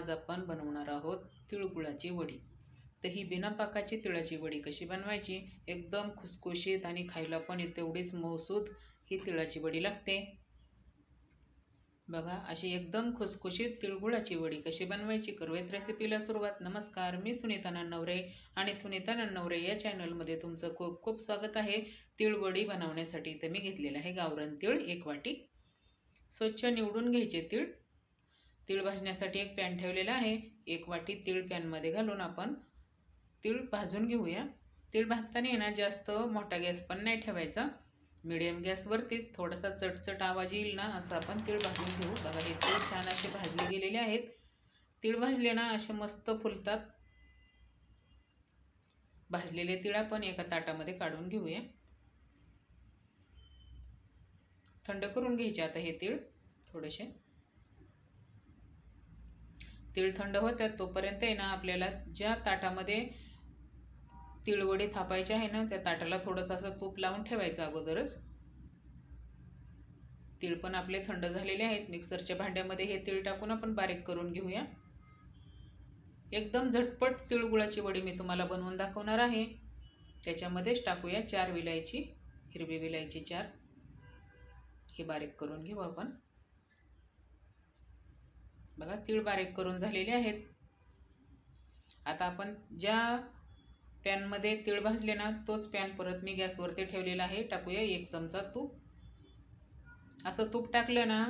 आज आपण बनवणार आहोत तिळगुळाची वडी. तर ही बिना पाकाची तिळाची वडी कशी बनवायची? एकदम खुसखुशीत आणि खायला पण तेवढीच मौसूद ही तिळाची वडी लागते. बघा अशी एकदम खुसखुशीत तिळगुळाची वडी कशी बनवायची करूयात रेसिपीला सुरुवात. नमस्कार मी सुनीता नन्नवरे आणि सुनीता नन्नवरे या चॅनलमध्ये तुमचं खूप खूप स्वागत आहे. तिळवडी बनवण्यासाठी तर मी घेतलेलं आहे गावरण तीळ एक वाटी. स्वच्छ निवडून घ्यायचे तीळ. तीळ भाजण्यासाठी एक पॅन ठेवलेला आहे. एक वाटी तीळ पॅनमध्ये घालून आपण तीळ भाजून घेऊया. तीळ भाजताना येणार जास्त मोठा गॅस पण नाही ठेवायचा. मिडियम गॅसवरतीच थोडासा चटचट आवाज येईल ना असं आपण तीळ भाजून घेऊ. बघा हे तीळ छान असे भाजले गेलेले आहेत. तीळ भाजले ना असे मस्त फुलतात. भाजलेले तीळ आपण एका ताटामध्ये काढून घेऊया. थंड करून घ्यायचे आता हे तीळ थोडेसे. तीळ थंड होतात तोपर्यंत आहे ना आपल्याला ज्या ताटामध्ये तिळवडी थापायचे आहे ना त्या ताटाला थोडंसं असं तूप लावून ठेवायचं अगोदरच. तीळ पण आपले थंड झालेले आहेत. मिक्सरच्या भांड्यामध्ये हे तीळ टाकून आपण बारीक करून घेऊया. एकदम झटपट तिळगुळाची वडी मी तुम्हाला बनवून दाखवणार आहे. त्याच्यामध्येच टाकूया चार विलायची हिरवी विलायची चार. हे बारीक करून घेऊ आपण. बघा तीळ बारीक करून झालेले आहेत. आता आपण ज्या पॅनमध्ये तीळ भाजले ना तोच पॅन परत मी गॅसवरती ठेवलेला आहे. टाकूया एक चमचा तूप. असं तूप टाकलं ना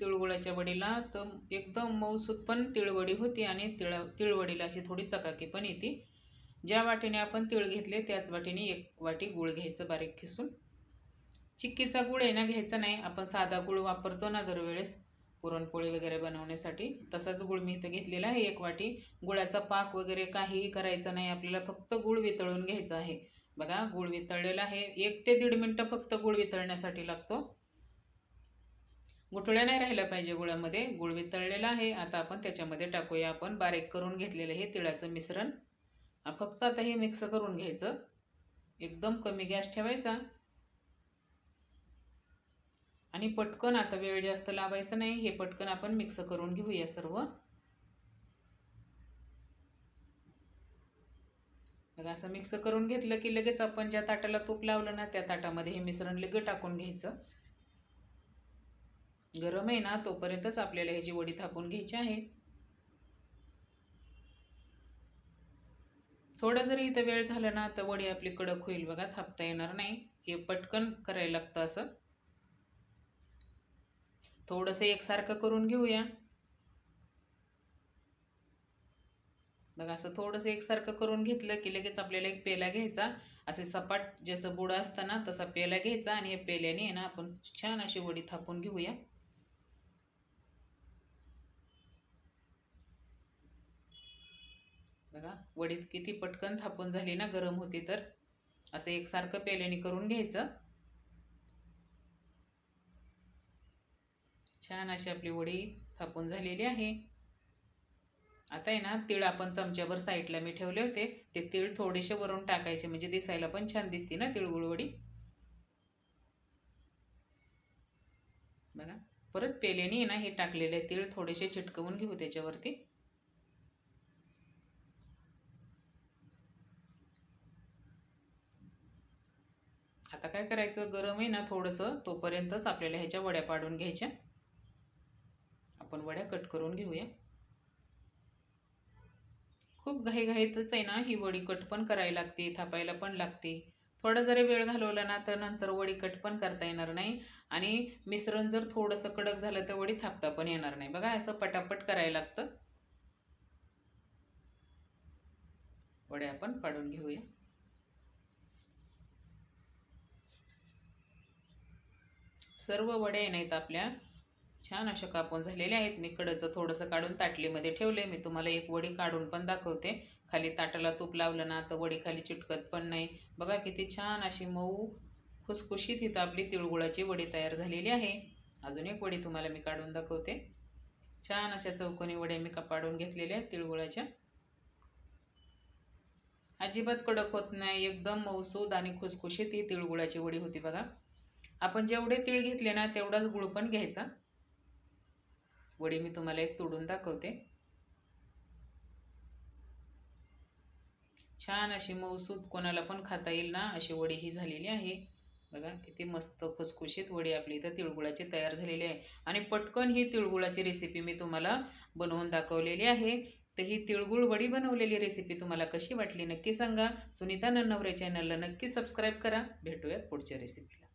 तिळगुळाच्या वडीला तर एकदम मऊसूत पण तिळवडी होती आणि तिळ तिळवडीला अशी थोडी चकाकी पण येते. ज्या वाटीने आपण तीळ घेतले त्याच वाटीने एक वाटी गुळ घ्यायचं बारीक खिसून. चिक्कीचा गुळ आहे ना घ्यायचा नाही. आपण साधा गुळ वापरतो ना दरवेळेस. पुरणपोळी वगैरे बनवण्यासाठी. तसाच गुळ मी इथं घेतलेला आहे एक वाटी. गुळाचा पाक वगैरे काहीही करायचा नाही. आपल्याला फक्त गुळ वितळून घ्यायचा आहे. बघा गुळ वितळलेला आहे. एक ते दीड मिनटं फक्त गुळ वितळण्यासाठी लागतो. गुठळ्या नाही राहिल्या पाहिजे गुळामध्ये. गुळ वितळलेला आहे. आता आपण त्याच्यामध्ये टाकूया. आपण बारीक करून घेतलेलं हे तिळाचं मिश्रण. फक्त आता हे मिक्स करून घ्यायचं. एकदम कमी गॅस ठेवायचा. आणि पटकन आता वेळ जास्त लावायचा नाही हे पटकन आपण मिक्स करून घेऊया सर्व. बघा असं मिक्स करून घेतलं की लगेच आपण ज्या ताटाला तूप लावलं ना त्या ताटामध्ये हे मिश्रण लगेच टाकून घ्यायचं. गरम आहे ना तोपर्यंतच आपल्याला ह्याची वडी थापून घ्यायची आहे. थोडं जरी इथं वेळ झाला ना तर वडी आपली कडक होईल बघा थापता येणार नाही. हे पटकन करायला लागतं असं. थोडंसं एकसारखं करून घेऊया. बघा असं थोडंसं एकसारखं करून घेतलं की लगेच आपल्याला एक पेला घ्यायचा. असे सपाट ज्याचं बुड असतं ना तसा पेला घ्यायचा आणि या पेल्याने आहे ना आपण छान अशी वडी थापून घेऊया. बघा वडीत किती पटकन थापून झाली ना गरम होती तर. असं एकसारखं पेल्याने करून घ्यायचं. छान अशी आपली वडी थापून झालेली आहे. आता आहे ना तीळ आपण चमच्यावर साईडला मी ठेवले होते. ते तीळ थोडेसे वरून टाकायचे म्हणजे दिसायला पण छान दिसते ना तिळगुळ वडी बघा परत पेल्याने ना हे टाकलेले तीळ थोडेसे चिटकवून घेऊ त्याच्यावरती. आता काय करायचं? गरम आहे ना थोडंसं तोपर्यंतच आपल्याला ह्याच्या वड्या पाडून घ्यायच्या. आपण वड्या कट करून घेऊया. खूप घाईघाईतच आहे ना ही वडी कट पण करायला लागते थापायला पण लागते. थोडा जरी वेळ घालवला ना तर नंतर वडी कट पण करता येणार नाही आणि मिश्रण जर थोडंसं कडक झालं तर वडी थापता पण येणार नाही. बघा असं पटापट करायला लागतं. वड्या आपण पाडून घेऊया. सर्व वड्या नाहीत आपल्या छान अशा कापून झालेल्या आहेत. मी कडचं थोडंसं काढून ताटलीमध्ये ठेवले मी तुम्हाला एक वडी काढून पण दाखवते. खाली ताटाला तूप लावलं ना तर वडी खाली चिटकत पण नाही. बघा किती छान अशी मऊ खुसखुशीत इथं आपली तिळगुळाची वडी तयार झालेली आहे. अजून एक वडी तुम्हाला मी काढून दाखवते. छान अशा चौकोनी वड्या मी कापाडून घेतलेल्या आहेत तिळगुळाच्या. अजिबात कडक होत नाही. एकदम मऊसूद आणि खुसखुशीत ही तिळगुळाची वडी होती बघा. आपण जेवढे तीळ घेतले ना तेवढाच गुळ पण घ्यायचा. वडी मी तुम्हाला एक तोडून दाखवते. छान अशी मऊसूद कोणाला पण खाता येईल ना अशी वडी ही झालेली आहे. बघा किती मस्त खुसखुशीत वडी आपली इथं तिळगुळाची तयार झालेली आहे. आणि पटकन ही तिळगुळाची रेसिपी मी तुम्हाला बनवून दाखवलेली आहे. तर ही तिळगुळ वडी बनवलेली रेसिपी तुम्हाला कशी वाटली नक्की सांगा. सुनीता नन्नवरे चॅनलला नक्की सबस्क्राईब करा. भेटूयात पुढच्या रेसिपीला